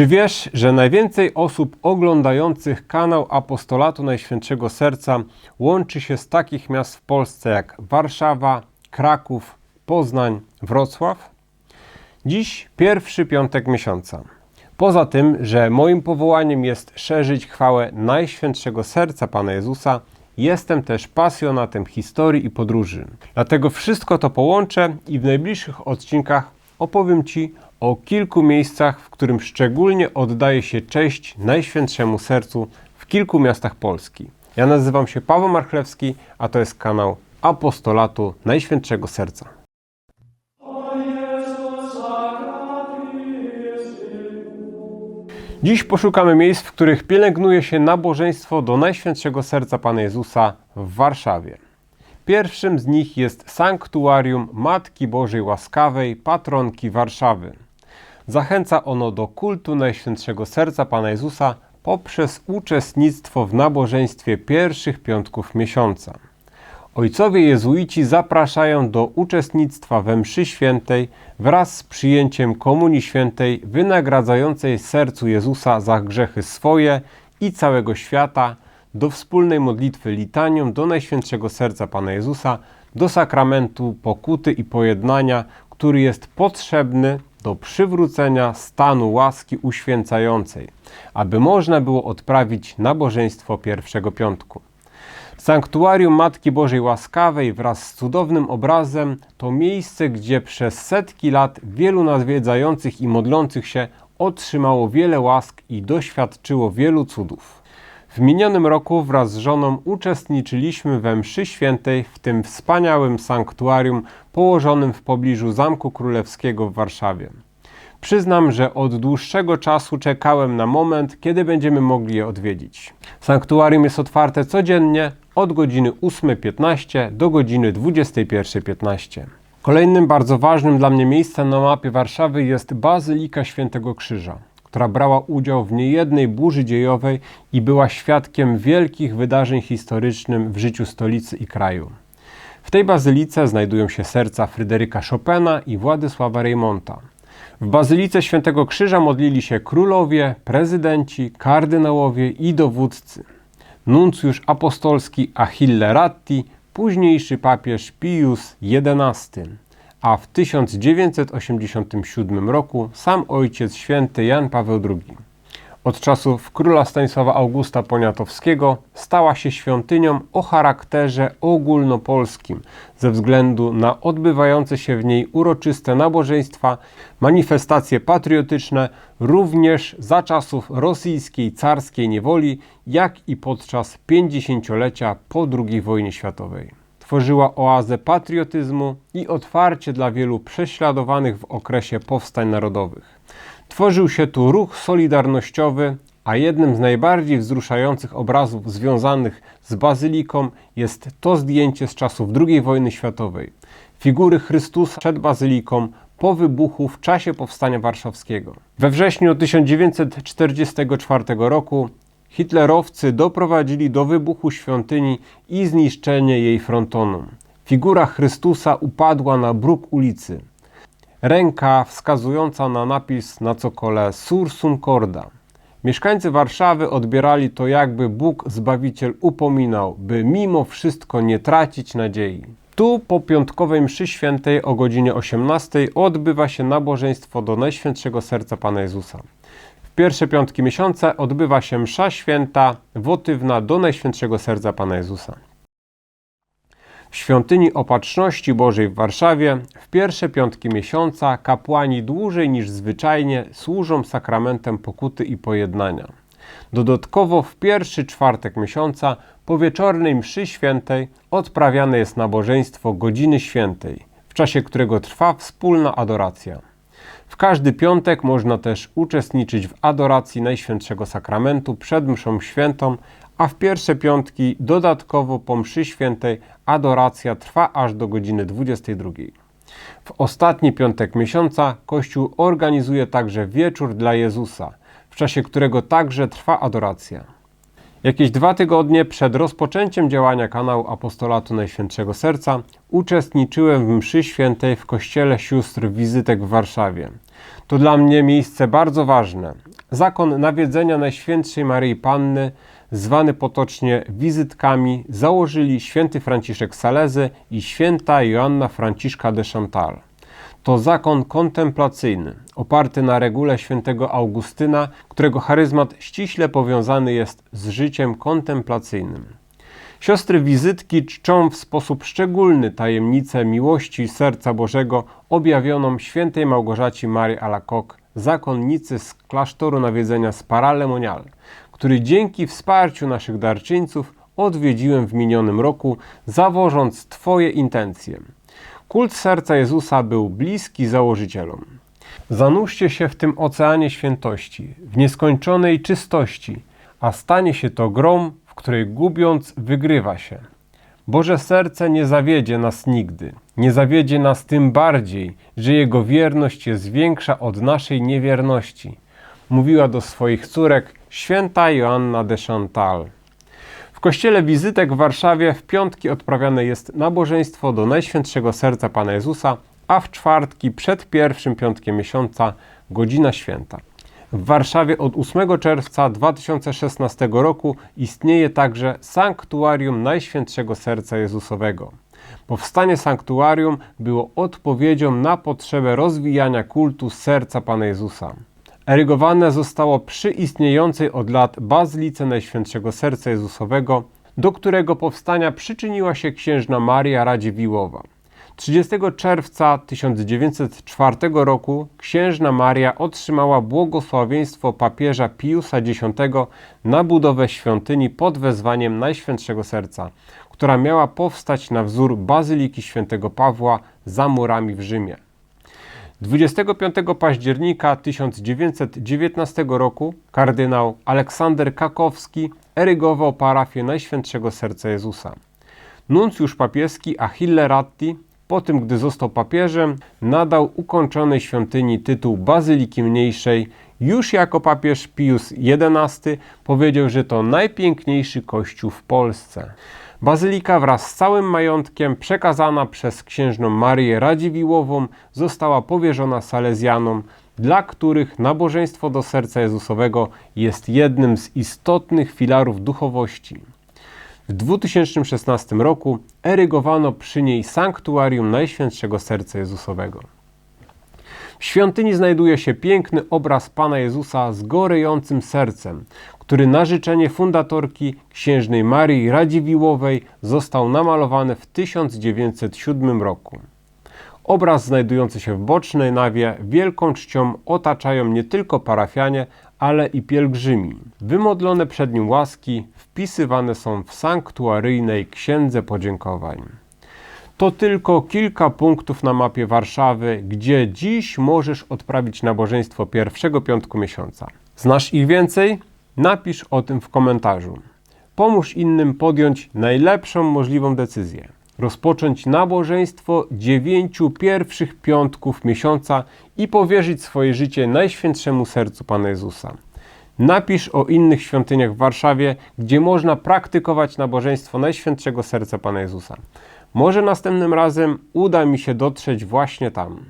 Czy wiesz, że najwięcej osób oglądających kanał Apostolatu Najświętszego Serca łączy się z takich miast w Polsce jak Warszawa, Kraków, Poznań, Wrocław? Dziś pierwszy piątek miesiąca. Poza tym, że moim powołaniem jest szerzyć chwałę Najświętszego Serca Pana Jezusa, jestem też pasjonatem historii i podróży. Dlatego wszystko to połączę i w najbliższych odcinkach opowiem Ci o kilku miejscach, w którym szczególnie oddaje się cześć Najświętszemu Sercu w kilku miastach Polski. Ja nazywam się Paweł Marchlewski, a to jest kanał Apostolatu Najświętszego Serca. Dziś poszukamy miejsc, w których pielęgnuje się nabożeństwo do Najświętszego Serca Pana Jezusa w Warszawie. Pierwszym z nich jest Sanktuarium Matki Bożej Łaskawej, patronki Warszawy. Zachęca ono do kultu Najświętszego Serca Pana Jezusa poprzez uczestnictwo w nabożeństwie pierwszych piątków miesiąca. Ojcowie jezuici zapraszają do uczestnictwa we mszy świętej wraz z przyjęciem Komunii Świętej wynagradzającej sercu Jezusa za grzechy swoje i całego świata, do wspólnej modlitwy litanią do Najświętszego Serca Pana Jezusa, do sakramentu pokuty i pojednania, który jest potrzebny do przywrócenia stanu łaski uświęcającej, aby można było odprawić nabożeństwo pierwszego piątku. Sanktuarium Matki Bożej Łaskawej wraz z cudownym obrazem to miejsce, gdzie przez setki lat wielu nawiedzających i modlących się otrzymało wiele łask i doświadczyło wielu cudów. W minionym roku wraz z żoną uczestniczyliśmy we mszy świętej w tym wspaniałym sanktuarium położonym w pobliżu Zamku Królewskiego w Warszawie. Przyznam, że od dłuższego czasu czekałem na moment, kiedy będziemy mogli je odwiedzić. Sanktuarium jest otwarte codziennie od godziny 8.15 do godziny 21.15. Kolejnym bardzo ważnym dla mnie miejscem na mapie Warszawy jest Bazylika Świętego Krzyża, która brała udział w niejednej burzy dziejowej i była świadkiem wielkich wydarzeń historycznych w życiu stolicy i kraju. W tej bazylice znajdują się serca Fryderyka Chopina i Władysława Reymonta. W Bazylice Świętego Krzyża modlili się królowie, prezydenci, kardynałowie i dowódcy. Nuncjusz apostolski Achille Ratti, późniejszy papież Pius XI, a w 1987 roku sam ojciec święty Jan Paweł II. Od czasów króla Stanisława Augusta Poniatowskiego stała się świątynią o charakterze ogólnopolskim ze względu na odbywające się w niej uroczyste nabożeństwa, manifestacje patriotyczne, również za czasów rosyjskiej carskiej niewoli, jak i podczas 50-lecia po II wojnie światowej. Tworzyła oazę patriotyzmu i otwarcie dla wielu prześladowanych w okresie powstań narodowych. Tworzył się tu ruch solidarnościowy, a jednym z najbardziej wzruszających obrazów związanych z bazyliką jest to zdjęcie z czasów II wojny światowej. Figury Chrystusa przed bazyliką po wybuchu w czasie powstania warszawskiego. We wrześniu 1944 roku hitlerowcy doprowadzili do wybuchu świątyni i zniszczenia jej frontonu. Figura Chrystusa upadła na bruk ulicy ręka wskazująca na napis na cokole Sursum Corda. Mieszkańcy Warszawy odbierali to jakby Bóg Zbawiciel upominał, by mimo wszystko nie tracić nadziei. Tu po piątkowej mszy świętej o godzinie 18 odbywa się nabożeństwo do Najświętszego Serca Pana Jezusa. Pierwsze piątki miesiąca odbywa się msza święta wotywna do Najświętszego Serca Pana Jezusa. W świątyni Opatrzności Bożej w Warszawie w pierwsze piątki miesiąca kapłani dłużej niż zwyczajnie służą sakramentem pokuty i pojednania. Dodatkowo w pierwszy czwartek miesiąca po wieczornej mszy świętej odprawiane jest nabożeństwo godziny świętej, w czasie którego trwa wspólna adoracja. W każdy piątek można też uczestniczyć w adoracji Najświętszego Sakramentu przed mszą świętą, a w pierwsze piątki dodatkowo po mszy świętej adoracja trwa aż do godziny 22. W ostatni piątek miesiąca Kościół organizuje także wieczór dla Jezusa, w czasie którego także trwa adoracja. Jakieś dwa tygodnie przed rozpoczęciem działania kanału Apostolatu Najświętszego Serca uczestniczyłem w mszy świętej w kościele sióstr Wizytek w Warszawie. To dla mnie miejsce bardzo ważne. Zakon nawiedzenia Najświętszej Maryi Panny, zwany potocznie wizytkami, założyli święty Franciszek Salezy i święta Joanna Franciszka de Chantal. To zakon kontemplacyjny, oparty na regule świętego Augustyna, którego charyzmat ściśle powiązany jest z życiem kontemplacyjnym. Siostry wizytki czczą w sposób szczególny tajemnicę miłości serca Bożego objawioną świętej Małgorzaci Marii Alacoque, zakonnicy z klasztoru nawiedzenia z Paralemonial, który dzięki wsparciu naszych darczyńców odwiedziłem w minionym roku, zawożąc Twoje intencje. Kult serca Jezusa był bliski założycielom. Zanurzcie się w tym oceanie świętości, w nieskończonej czystości, a stanie się to grom, w której gubiąc wygrywa się. Boże serce nie zawiedzie nas nigdy. Nie zawiedzie nas tym bardziej, że Jego wierność jest większa od naszej niewierności. Mówiła do swoich córek święta Joanna de Chantal. W kościele Wizytek w Warszawie w piątki odprawiane jest nabożeństwo do Najświętszego Serca Pana Jezusa, a w czwartki przed pierwszym piątkiem miesiąca godzina święta. W Warszawie od 8 czerwca 2016 roku istnieje także Sanktuarium Najświętszego Serca Jezusowego. Powstanie sanktuarium było odpowiedzią na potrzebę rozwijania kultu serca Pana Jezusa. Erygowane zostało przy istniejącej od lat Bazylice Najświętszego Serca Jezusowego, do którego powstania przyczyniła się księżna Maria Radziwiłowa. 30 czerwca 1904 roku księżna Maria otrzymała błogosławieństwo papieża Piusa X na budowę świątyni pod wezwaniem Najświętszego Serca, która miała powstać na wzór Bazyliki Świętego Pawła za murami w Rzymie. 25 października 1919 roku kardynał Aleksander Kakowski erygował parafię Najświętszego Serca Jezusa. Nuncjusz papieski Achille Ratti, po tym gdy został papieżem, nadał ukończonej świątyni tytuł Bazyliki Mniejszej. Już jako papież Pius XI powiedział, że to najpiękniejszy kościół w Polsce. Bazylika wraz z całym majątkiem przekazana przez księżną Marię Radziwiłową została powierzona Salezjanom, dla których nabożeństwo do serca Jezusowego jest jednym z istotnych filarów duchowości. W 2016 roku erygowano przy niej sanktuarium Najświętszego Serca Jezusowego. W świątyni znajduje się piękny obraz Pana Jezusa z gorejącym sercem, który na życzenie fundatorki księżnej Marii Radziwiłowej został namalowany w 1907 roku. Obraz znajdujący się w bocznej nawie wielką czcią otaczają nie tylko parafianie, ale i pielgrzymi. Wymodlone przed nim łaski wpisywane są w sanktuaryjnej księdze podziękowań. To tylko kilka punktów na mapie Warszawy, gdzie dziś możesz odprawić nabożeństwo pierwszego piątku miesiąca. Znasz ich więcej? Napisz o tym w komentarzu. Pomóż innym podjąć najlepszą możliwą decyzję. Rozpocząć nabożeństwo dziewięciu pierwszych piątków miesiąca i powierzyć swoje życie Najświętszemu Sercu Pana Jezusa. Napisz o innych świątyniach w Warszawie, gdzie można praktykować nabożeństwo Najświętszego Serca Pana Jezusa. Może następnym razem uda mi się dotrzeć właśnie tam.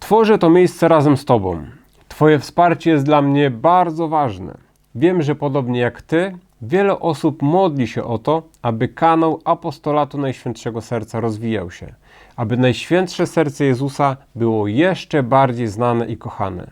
Tworzę to miejsce razem z Tobą. Twoje wsparcie jest dla mnie bardzo ważne. Wiem, że podobnie jak Ty, wiele osób modli się o to, aby kanał Apostolatu Najświętszego Serca rozwijał się, aby Najświętsze Serce Jezusa było jeszcze bardziej znane i kochane.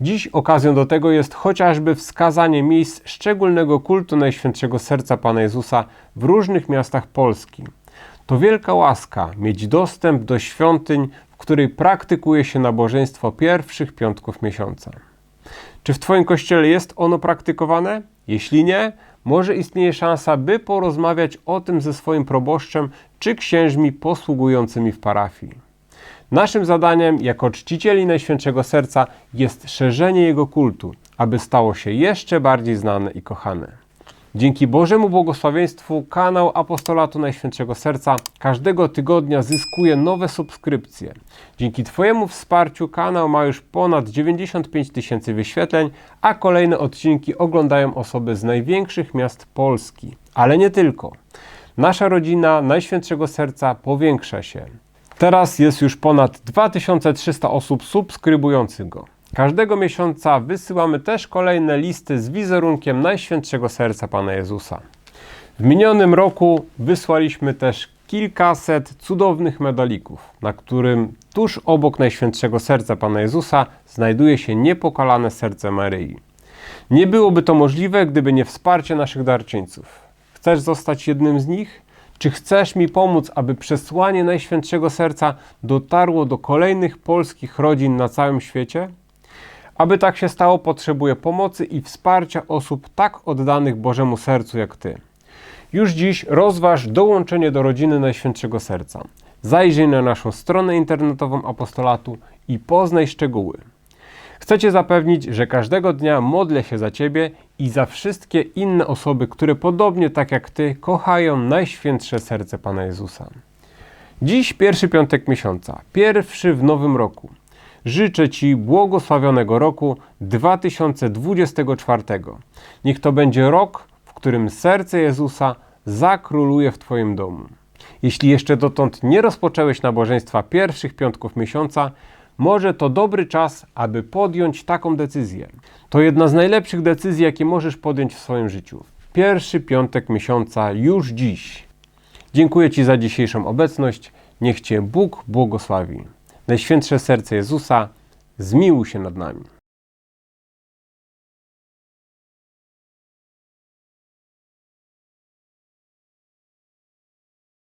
Dziś okazją do tego jest chociażby wskazanie miejsc szczególnego kultu Najświętszego Serca Pana Jezusa w różnych miastach Polski. To wielka łaska mieć dostęp do świątyń, w której praktykuje się nabożeństwo pierwszych piątków miesiąca. Czy w Twoim kościele jest ono praktykowane? Jeśli nie, może istnieje szansa, by porozmawiać o tym ze swoim proboszczem czy księżmi posługującymi w parafii. Naszym zadaniem jako czcicieli Najświętszego Serca jest szerzenie jego kultu, aby stało się jeszcze bardziej znane i kochane. Dzięki Bożemu błogosławieństwu kanał Apostolatu Najświętszego Serca każdego tygodnia zyskuje nowe subskrypcje. Dzięki Twojemu wsparciu kanał ma już ponad 95 tysięcy wyświetleń, a kolejne odcinki oglądają osoby z największych miast Polski. Ale nie tylko. Nasza rodzina Najświętszego Serca powiększa się. Teraz jest już ponad 2300 osób subskrybujących go. Każdego miesiąca wysyłamy też kolejne listy z wizerunkiem Najświętszego Serca Pana Jezusa. W minionym roku wysłaliśmy też kilkaset cudownych medalików, na którym tuż obok Najświętszego Serca Pana Jezusa znajduje się niepokalane serce Maryi. Nie byłoby to możliwe, gdyby nie wsparcie naszych darczyńców. Chcesz zostać jednym z nich? Czy chcesz mi pomóc, aby przesłanie Najświętszego Serca dotarło do kolejnych polskich rodzin na całym świecie? Aby tak się stało, potrzebuję pomocy i wsparcia osób tak oddanych Bożemu Sercu jak Ty. Już dziś rozważ dołączenie do rodziny Najświętszego Serca. Zajrzyj na naszą stronę internetową apostolatu i poznaj szczegóły. Chcę Cię zapewnić, że każdego dnia modlę się za Ciebie i za wszystkie inne osoby, które podobnie tak jak Ty kochają Najświętsze Serce Pana Jezusa. Dziś pierwszy piątek miesiąca, pierwszy w nowym roku. Życzę Ci błogosławionego roku 2024. Niech to będzie rok, w którym serce Jezusa zakróluje w Twoim domu. Jeśli jeszcze dotąd nie rozpoczęłeś nabożeństwa pierwszych piątków miesiąca, może to dobry czas, aby podjąć taką decyzję. To jedna z najlepszych decyzji, jakie możesz podjąć w swoim życiu. Pierwszy piątek miesiąca już dziś. Dziękuję Ci za dzisiejszą obecność. Niech Cię Bóg błogosławi. Najświętsze serce Jezusa, zmiłuj się nad nami.